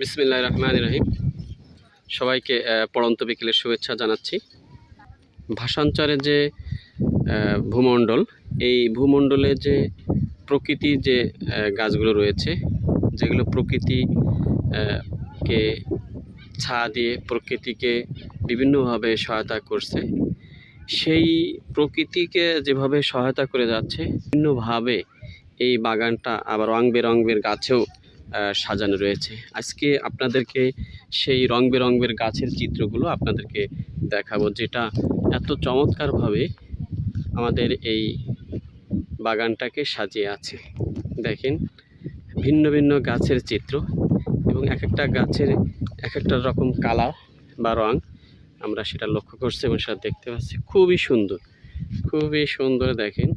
বিসমিল্লাহ রহমান রহিম। সবাইকে পড়ন্ত বিকেলের শুভেচ্ছা জানাচ্ছি। ভাষান্তরের যে ভূমণ্ডল, এই ভূমণ্ডলে যে প্রকৃতি যে গাছগুলো রয়েছে, যেগুলো প্রকৃতি কে ছা দিয়ে প্রকৃতিকে বিভিন্নভাবে সহায়তা করছে, সেই প্রকৃতিকে যেভাবে সহায়তা করে যাচ্ছে, বিভিন্নভাবে এই বাগানটা আবার রং বেরঙের গাছেও সাজানো রয়েছে। আজকে আপনাদেরকে সেই রং বেরঙের গাছের চিত্রগুলো আপনাদেরকে দেখাবো, যেটা এত চমৎকারভাবে আমাদের এই বাগানটাকে সাজিয়ে আছে। দেখেন, ভিন্ন ভিন্ন গাছের চিত্র এবং এক একটা গাছের এক একটা রকম কালার বা রং আমরা সেটা লক্ষ্য করছি এবং সেটা দেখতে পাচ্ছি। খুবই সুন্দর খুবই সুন্দর দেখেন।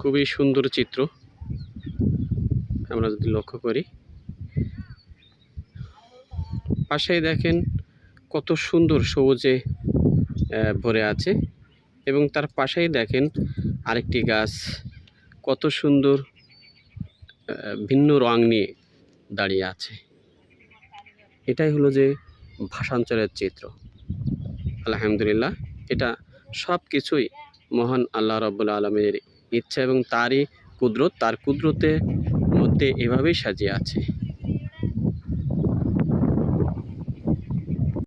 খুবই সুন্দর চিত্র। আমরা যদি লক্ষ্য করি, পাশেই দেখেন কত সুন্দর সবুজে ভরে আছে এবং তার পাশেই দেখেন আরেকটি গাছ, কত সুন্দর ভিন্ন রং নিয়ে দাঁড়িয়ে আছে। এটাই হলো যে ভাষাঞ্চলের চিত্র। আলহামদুলিল্লাহ, এটা সব কিছুই মহান আল্লাহ রব্বুল আলমের ইচ্ছা এবং তারই কুদরত। তার কুদরতের মধ্যে এভাবেই সাজিয়ে আছে।